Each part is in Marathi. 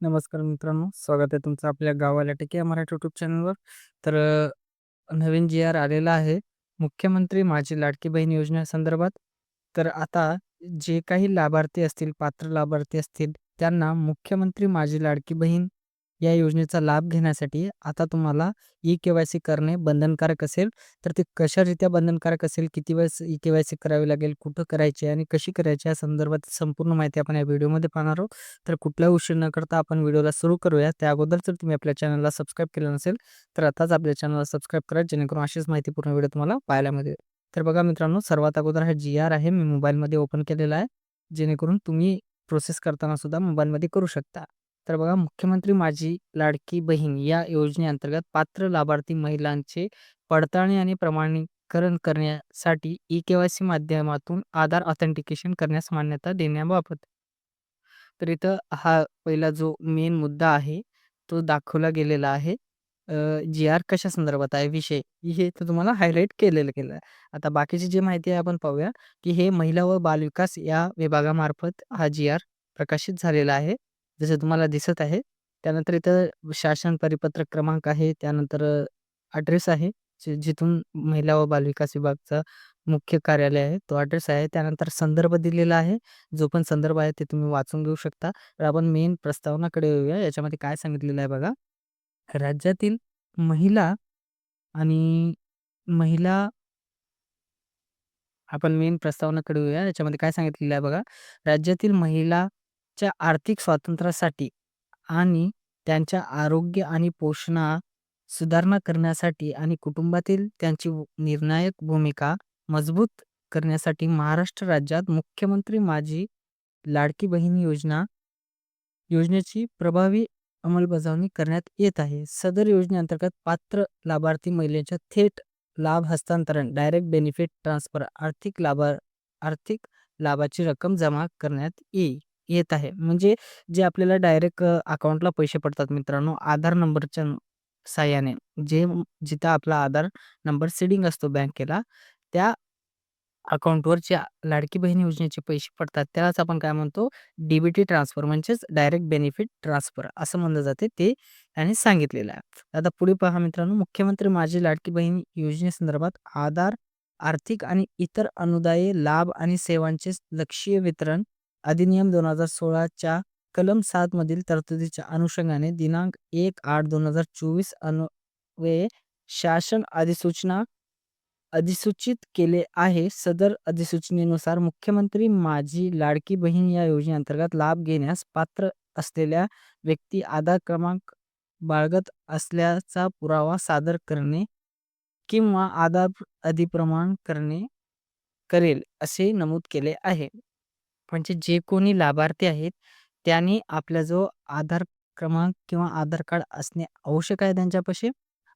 नमस्कार मित्रांनो, स्वागत आहे तुमचं आपल्या गावाला टेक या मराठी यूट्यूब चॅनलवर. तर अ, नवीन जी-आर आलेला आहे, मुख्यमंत्री माझी लाडकी बहीण योजनेसंदर्भात. तर आता जे काही लाभार्थी असतील, पात्र लाभार्थी असतील, त्यांना मुख्यमंत्री माझी लाडकी बहीण या योजनेचा लाभ घेण्यासाठी आता तुम्हाला ई-के-वाय-सी करणे बंधनकारक असेल. तर ते कशारीत्या बंधनकारक असेल, किती वेळेस ई-के-वाय-सी करावी लागेल, कुठं करायची आणि कशी करायची या संदर्भात संपूर्ण माहिती आपण या व्हिडिओमध्ये पाहणार आहोत. तर कुठलाही उशीर न करता आपण व्हिडिओला सुरू करूया. त्या अगोदर जर तुम्ही आपल्या चॅनलला सबस्क्राईब केलं नसेल, तर आताच आपल्या चॅनलला सबस्क्राईब करा, जेणेकरून अशीच माहितीपूर्ण व्हिडिओ तुम्हाला पाहायला मिळेल. तर बघा मित्रांनो, सर्वात अगोदर हा जी-आर आहे, मी मोबाईलमध्ये ओपन केलेला आहे, जेणेकरून तुम्ही प्रोसेस करताना सुद्धा मोबाईलमध्ये करू शकता. तर बघा, मुख्यमंत्री माझी लाडकी बहीण या योजनेअंतर्गत पात्र लाभार्थी महिलांचे पडताळणी आणि प्रमाणीकरण करण्यासाठी ई-के-वाय-सी माध्यमातून आधार ऑथेंटिकेशन करण्यास मान्यता देण्याबाबत. तर इथं हा पहिला जो मेन मुद्दा आहे, तो दाखवला गेलेला आहे. जी-आर कशा संदर्भात आहे, विषय हे तर तुम्हाला हायलाइट केलेलं गेलं आहे. आता बाकीची जी माहिती आहे आपण पाहूया, की हे महिला व बालविकास या विभागामार्फत हा जी-आर प्रकाशित झालेला आहे. जसं तुम्हाला दिसत आहे. त्यानंतर इथं शासन परिपत्रक क्रमांक आहे, त्यानंतर ॲड्रेस आहे, जि जिथून महिला व बालविकास विभागचा मुख्य कार्यालय आहे, तो ॲड्रेस आहे. त्यानंतर संदर्भ दिलेला आहे. जो पण संदर्भ आहे ते तुम्ही वाचून घेऊ शकता. तर आपण मेन प्रस्तावनाकडे येऊया. याच्यामध्ये काय सांगितलेलं आहे बघा. राज्यातील महिला आणि महिला आपण मेन प्रस्तावनाकडे येऊया. याच्यामध्ये काय सांगितलेलं आहे बघा. राज्यातील महिला च्या आर्थिक स्वातंत्र्यासाठी आणि त्यांच्या आरोग्य आणि पोषणात सुधारणा करण्यासाठी आणि कुटुंबातील त्यांची निर्णायक भूमिका मजबूत करण्यासाठी महाराष्ट्र राज्यात मुख्यमंत्री माझी लाडकी बहीण योजना योजनेची प्रभावी अंमलबजावणी करण्यात येत आहे. सदर योजनेअंतर्गत पात्र लाभार्थी महिलेच्या थेट लाभ हस्तांतरण डायरेक्ट बेनिफिट ट्रान्सफर आर्थिक लाभा आर्थिक लाभाची रक्कम जमा करण्यात येईल येत आहे. म्हणजे जे आपल्याला डायरेक्ट अकाउंटला पैसे पडतात मित्रांनो, आधार नंबरच्या सहाय्याने. जे जिथं आपला आधार नंबर सेडिंग असतो बँकेला, त्या अकाउंटवर जे लाडकी बहीण योजनेचे पैसे पडतात, त्यालाच आपण काय म्हणतो, डी-बी-टी ट्रान्सफर म्हणजेच डायरेक्ट बेनिफिट ट्रान्सफर असं म्हणलं जाते. ते त्यांनी सांगितलेलं आहे. आता पुढे पहा मित्रांनो, मुख्यमंत्री माझी लाडकी बहीण योजनेसंदर्भात आधार, आर्थिक आणि इतर अनुदायी लाभ आणि सेवांचे लक्षीय वितरण अधिनियम दोन हजार सोळाच्या कलम सात मधील तरतुदीच्या अनुषंगाने दिनांक 1/8/2024 अन्वये शासन अधिसूचना अधिसूचित केले आहे. सदर अधिसूचनेनुसार मुख्यमंत्री माझी लाडकी बहीण या योजनेअंतर्गत लाभ घेण्यास पात्र असलेल्या व्यक्ती आधार क्रमांक बाळगत असल्याचा पुरावा सादर करणे किंवा आधार अधिप्रमाण करणे करेल असे नमूद केले आहे. म्हणजे जे कोणी लाभार्थी आहेत, त्यांनी आपला जो आधार क्रमांक किंवा आधार कार्ड असणे आवश्यक आहे त्यांच्यापाशी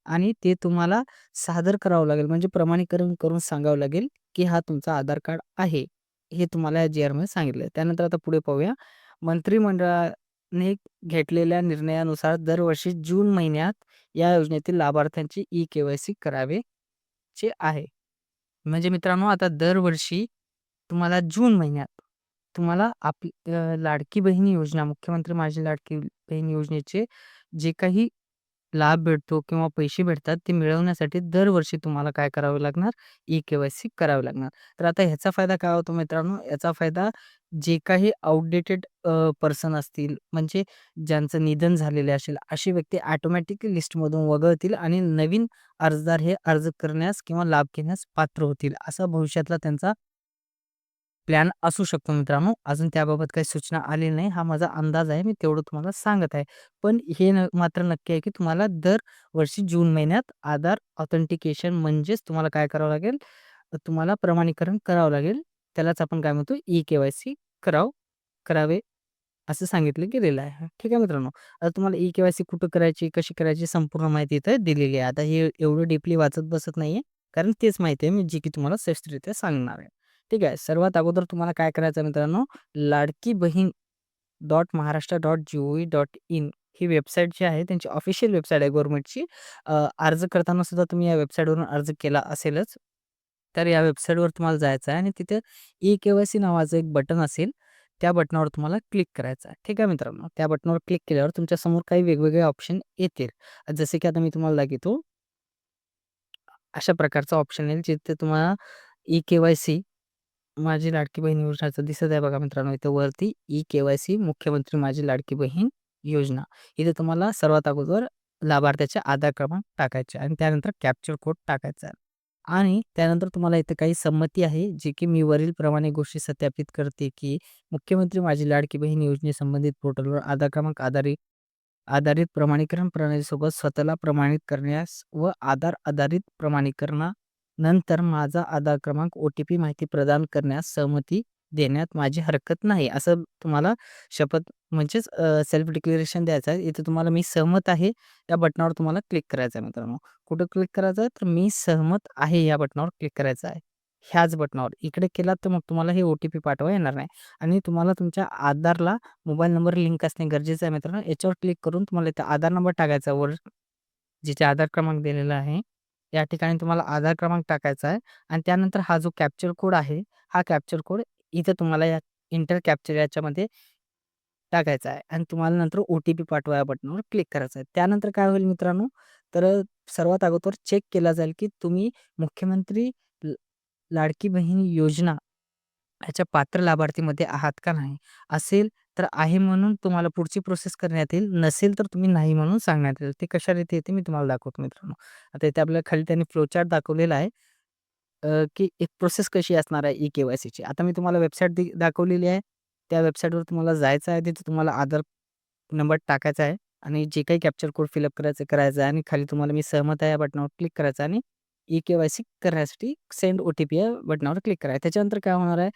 आणि ते तुम्हाला सादर करावं लागेल. म्हणजे प्रमाणीकरण करून सांगावं लागेल, की हा तुमचा आधार कार्ड आहे. हे तुम्हाला या जी-आरमध्ये सांगितलं आहे. त्यानंतर आता पुढे पाहूया. मंत्रिमंडळाने घेतलेल्या निर्णयानुसार दरवर्षी जून महिन्यात या योजनेतील लाभार्थ्यांची ई-के-वाय-सी करावयाची आहे. म्हणजे मित्रांनो, आता दरवर्षी तुम्हाला जून महिन्यात तुम्हाला आपली अ, लाडकी बहीण योजना, मुख्यमंत्री माझी लाडकी बहीण योजनेचे जे काही लाभ भेटतो किंवा पैसे भेटतात, ते मिळवण्यासाठी दरवर्षी तुम्हाला काय करावं लागणार, ई-के-वाय-सी करावी लागणार. तर आता ह्याचा फायदा काय होतो मित्रांनो, याचा फायदा जे काही आउटडेटेड अ, पर्सन असतील, म्हणजे ज्यांचं निधन झालेले असेल, अशी व्यक्ती ऑटोमॅटिक लिस्टमधून वगळतील आणि नवीन अर्जदार हे अर्ज करण्यास किंवा लाभ घेण्यास पात्र होतील. असा भविष्यातला त्यांचा प्लॅन असू शकतो मित्रांनो. अजून त्याबाबत काही सूचना आलेली नाही. हा माझा अंदाज आहे. मी तेवढं तुम्हाला सांगत आहे. पण हे न मात्र नक्की आहे, की तुम्हाला दरवर्षी जून महिन्यात आधार ऑथेंटिकेशन म्हणजेच तुम्हाला काय करावं लागेल, तुम्हाला प्रमाणीकरण करावं लागेल. त्यालाच आपण काय म्हणतो, ई-के-वाय-सी कराव करावे असं सांगितलं गेलेलं आहे. ठीक आहे मित्रांनो. आता तुम्हाला ई-के-वाय-सी कुठं करायची, कशी करायची संपूर्ण माहिती इथं दिलेली आहे. आता हे एवढं डीपली वाचत बसत नाहीये, कारण तेच माहिती आहे मी जी की तुम्हाला स्पष्टरित्या सांगणार आहे. ठीक आहे. सर्वात अगोदर तुम्हाला काय करायचं मित्रांनो, Ladki Bahin dot Maharashtra dot G O dot in he website जी आहे त्यांची ऑफिशियल वेबसाईट आहे गव्हर्नमेंटची. अर्ज करताना सुद्धा तुम्ही या वेबसाईटवरून अर्ज केला असेलच. तर या वेबसाईटवर तुम्हाला जायचं आहे आणि तिथे ई-के-वाय-सी नावाचं एक बटन असेल. त्या बटनावर तुम्हाला क्लिक करायचं आहे. ठीक आहे मित्रांनो. त्या बटनावर क्लिक केल्यावर तुमच्यासमोर काही वेगवेगळे ऑप्शन येतील. जसे की आता मी तुम्हाला दाखवतो. अशा प्रकारचा ऑप्शन येईल जिथे तुम्हाला ई-के-वाय-सी माझी लाडकी बहीण योजनाचं दिसत आहे बघा मित्रांनो इथं वरती ई-के-वाय-सी मुख्यमंत्री माझी लाडकी बहीण योजना. इथे तुम्हाला सर्वात अगोदर लाभार्थ्याचे आधार क्रमांक टाकायचे आणि त्यानंतर कॅप्चर कोड टाकायचा आणि त्यानंतर तुम्हाला इथे काही संमती आहे, जी की मी वरील प्रमाणे गोष्टी सत्यापित करते, की मुख्यमंत्री माझी लाडकी बहीण योजनेसंबंधित पोर्टलवर आधार क्रमांक आधारित आधारित प्रमाणीकरण प्रणालीसोबत स्वतःला प्रमाणित करण्यास व आधार आधारित नंतर माझा आधार क्रमांक ओ-टी-पी माहिती प्रदान करण्यास सहमती देण्यात माझी हरकत नाही. असं तुम्हाला शपथ म्हणजेच सेल्फ डिक्लेरेशन द्यायचं आहे. इथे तुम्हाला मी सहमत आहे या बटनावर तुम्हाला क्लिक करायचं आहे मित्रांनो. कुठं क्लिक करायचं आहे? तर मी सहमत आहे या बटनावर क्लिक करायचं आहे. ह्याच बटनावर. इकडे केलात तर मग तुम्हाला हे ओ-टी-पी पाठवा येणार नाही आणि तुम्हाला तुमच्या आधारला मोबाईल नंबर लिंक असणे गरजेचं आहे मित्रांनो. याच्यावर क्लिक करून तुम्हाला इथे आधार नंबर टाकायचा वर जिथे आधार क्रमांक दिलेला आहे. या ठिकाणी तुम्हाला आधार क्रमांक टाकायचा आहे आणि त्यानंतर हा जो कॅप्चर कोड आहे, हा कॅप्चर कोड इथे तुम्हाला या इंटर कॅप्चर याच्यामध्ये टाकायचा आहे आणि तुम्हाला नंतर ओ-टी-पी पाठवा या बटनावर क्लिक करायचं आहे. त्यानंतर काय होईल मित्रांनो, तर सर्वात अगोदर चेक केला जाईल, की तुम्ही मुख्यमंत्री लाडकी बहीण योजना ह्याच्या पात्र लाभार्थीमध्ये आहात का नाही? असेल तर आहे म्हणून तुम्हाला पुढची प्रोसेस करण्यात येईल. नसेल तर तुम्ही नाही म्हणून सांगण्यात येईल. ते कशारीती येते मी तुम्हाला दाखवतो मित्रांनो. आता इथे आपल्याला खाली त्यांनी फ्लोचार्ट दाखवलेला आहे. की एक प्रोसेस कशी असणार आहे ई-के-वाय-सीची. आता मी तुम्हाला वेबसाईट दाखवलेली आहे. त्या वेबसाईटवर तुम्हाला जायचं आहे. तिथे तुम्हाला आधार नंबर टाकायचा आहे आणि जे काही कॅप्चर कोड फिलअप करायचं करायचं आहे आणि खाली तुम्हाला मी सहमत आहे या बटनावर क्लिक करायचं आणि ई-के-वाय-सी करण्यासाठी सेंड ओ-टी-पी या बटनावर क्लिक करायचं त्याच्यानंतर काय होणार आहे,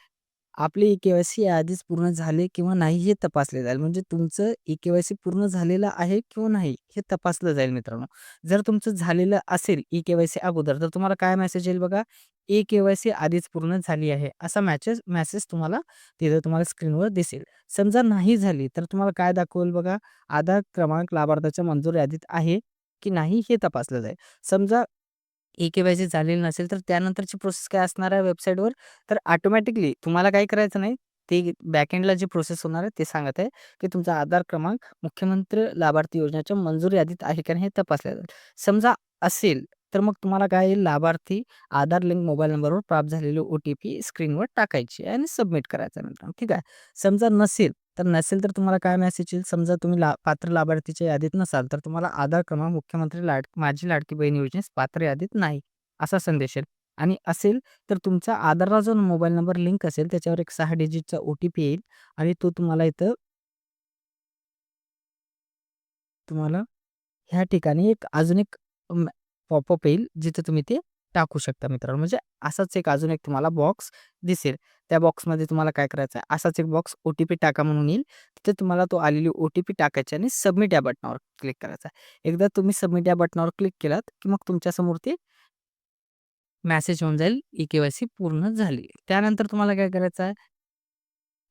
आपली ई-के-वाय-सी आधीच पूर्ण झाले किंवा नाही हे तपासले जाईल. म्हणजे तुमचं ई-के-वाय-सी पूर्ण झालेलं आहे किंवा नाही हे तपासलं जाईल मित्रांनो. जर तुमचं झालेलं असेल ई-के-वाय-सी अगोदर तर तुम्हाला काय मेसेज येईल बघा, ई-के-वाय-सी आधीच पूर्ण झाली आहे. असा मॅचेस मेसेज तुम्हाला तिथं तुम्हाला स्क्रीनवर दिसेल. समजा नाही झाली तर तुम्हाला काय दाखवेल बघा, आधार क्रमांक लाभार्थ्याच्या मंजूर यादीत आहे की नाही हे तपासलं जाईल. समजा ई-के-वाय-सी झालेली नसेल तर त्यानंतरची प्रोसेस काय असणार आहे वेबसाईटवर, तर ऑटोमॅटिकली तुम्हाला काय करायचं नाही. ते बॅकएंडला जी प्रोसेस होणार आहे ते सांगत आहे, की तुमचा आधार क्रमांक मुख्यमंत्री लाभार्थी योजनेच्या मंजूर यादीत आहे का नाही हे तपासलं जाईल. समजा असेल तर मग तुम्हाला काय येईल, लाभार्थी आधार लिंक मोबाईल नंबरवर प्राप्त झालेली ओ-टी-पी स्क्रीनवर टाकायची आणि सबमिट करायचं ठीक आहे. समजा नसेल तर नसेल तर तुम्हाला काय मेसेज येईल, समजा तुम्ही ला पात्र लाभार्थीच्या यादीत नसाल तर तुम्हाला आधार क्रमांक मुख्यमंत्री लाड माझी लाडकी बहीण योजनेस पात्र यादीत नाही, असा संदेश येईल आणि असेल तर तुमचा आधारला जो मोबाईल नंबर लिंक असेल त्याच्यावर एक सहा डिजिटचा ओ-टी-पी येईल आणि तो तुम्हाला इथं तुम्हाला ह्या ठिकाणी एक अजून एक पॉपअप येईल जिथे तुम्ही ते टाकू शकता मित्रांनो. म्हणजे असाच एक अजून एक तुम्हाला बॉक्स दिसेल. त्या बॉक्समध्ये तुम्हाला काय करायचं आहे, असाच एक बॉक्स ओ-टी-पी टाका म्हणून येईल. तिथे तुम्हाला तो आलेली ओ-टी-पी टाकायची आणि सबमिट या बटनावर क्लिक करायचा आहे. एकदा तुम्ही सबमिट या बटनावर क्लिक केलात, की मग तुमच्यासमोर ते मॅसेज होऊन जाईल, ई-के-वाय-सी पूर्ण झाली. त्यानंतर तुम्हाला काय करायचं आहे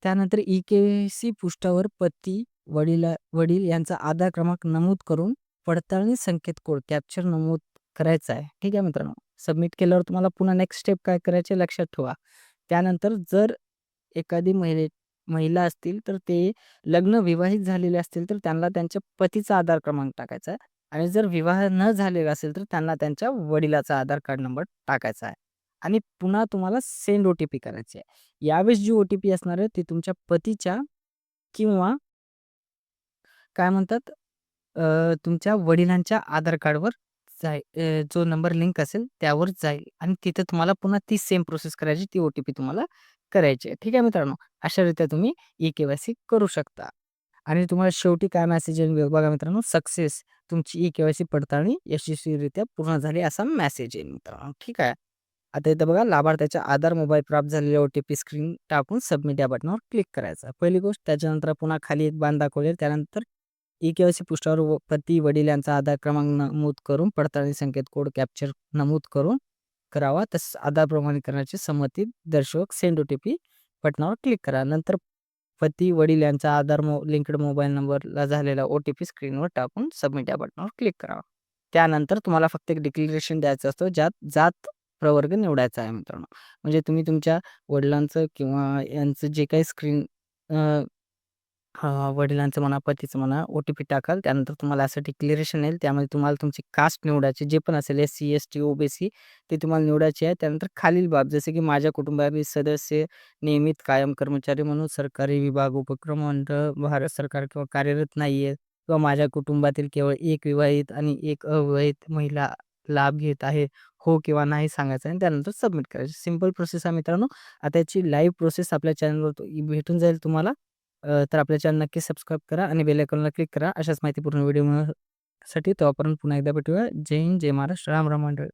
त्यानंतर ई-के-वाय-सी पृष्ठावर पती, वडिला वडील यांचा आधार क्रमांक नमूद करून पडताळणी संकेत कोड कॅप्चर नमूद करायचा आहे. ठीक आहे मित्रांनो. सबमिट केल्यावर तुम्हाला पुन्हा नेक्स्ट स्टेप काय करायचे लक्षात ठेवा. त्यानंतर जर एखादी महिले महिला असतील तर ते लग्न विवाहित झालेले असतील तर त्यांना त्यांच्या पतीचा आधार क्रमांक टाकायचा आहे आणि जर विवाह न झालेला असेल तर त्यांना त्यांच्या वडिलाचा आधार कार्ड नंबर टाकायचा आहे आणि पुन्हा तुम्हाला सेंड ओ-टी-पी करायची आहे. यावेळेस जी ओ-टी-पी असणार आहे ती तुमच्या पतीच्या किंवा काय म्हणतात तुमच्या वडिलांच्या आधार कार्डवर जाईल अ, जो नंबर लिंक असेल त्यावर जाईल आणि तिथे तुम्हाला पुन्हा ती सेम प्रोसेस करायची. ती ओ-टी-पी तुम्हाला करायची आहे. ठीक आहे मित्रांनो. अशारीत्या तुम्ही ई-के-वाय-सी करू शकता आणि तुम्हाला शेवटी काय मेसेज येईल बघा मित्रांनो, सक्सेस तुमची ई-के-वाय-सी पडताळणी यशस्वीरित्या पूर्ण झाली असा मेसेज येईल मित्रांनो. ठीक आहे. आता इथं बघा लाभार्थ्याच्या आधार मोबाईल प्राप्त झालेल्या ओ-टी-पी स्क्रीन टाकून सबमिट या बटनावर क्लिक करायचं. पहिली गोष्ट त्याच्यानंतर पुन्हा खाली एक बाण दाखवले त्यानंतर ई-के-वाय-सी पृष्ठावर पती, वडिलांचा आधार क्रमांक नमूद करून पडताळणी संकेत कोड कॅप्चर नमूद करून करावा. तसेच आधार प्रमाणीकरणाची संमती दर्शक सेंड ओ-टी-पी बटनावर क्लिक करा. नंतर पती, वडील यांचा आधार मो लिंक्ड मोबाईल नंबरला झालेला ओ-टी-पी स्क्रीनवर टाकून सबमिट या बटनावर क्लिक करावा. त्यानंतर तुम्हाला फक्त एक डिक्लेरेशन द्यायचं असतं ज्यात जात प्रवर्ग निवडायचा आहे मित्रांनो. म्हणजे तुम्ही तुमच्या वडिलांचं किंवा यांचं जे काही स्क्रीन हां, वडिलांचं म्हणा, पतीचं म्हणा, ओ-टी-पी टाकाल. त्यानंतर तुम्हाला असं डिक्लेरेशन येईल. त्यामध्ये तुम्हाला तुमची कास्ट निवडायची, जे पण असेल एस-सी, एस-टी, ओ-बी-सी ते तुम्हाला निवडायची आहे. त्यानंतर खालील बाब जसे की माझ्या कुटुंबातील सदस्य नियमित कायम कर्मचारी म्हणून सरकारी विभाग, उपक्रम मंडळ, भारत सरकार किंवा कार्यरत नाहीये किंवा माझ्या कुटुंबातील केवळ एक विवाहित आणि एक अविवाहित महिला लाभ घेत आहे. हो किंवा नाही सांगायचं आणि त्यानंतर सबमिट करायचं. सिंपल प्रोसेस आहे मित्रांनो. आता याची लाईव्ह प्रोसेस आपल्या चॅनलवर भेटून जाईल तुम्हाला. अ, तर आपल्या चॅनल नक्की सबस्क्राईब करा आणि बेल आयकॉनला क्लिक करा. अशाच माहितीपूर्ण व्हिडिओ साठी. तोपर्यंत पुन्हा एकदा भेटूया. जय हिंद, जय महाराष्ट्र. राम राम मंडळी.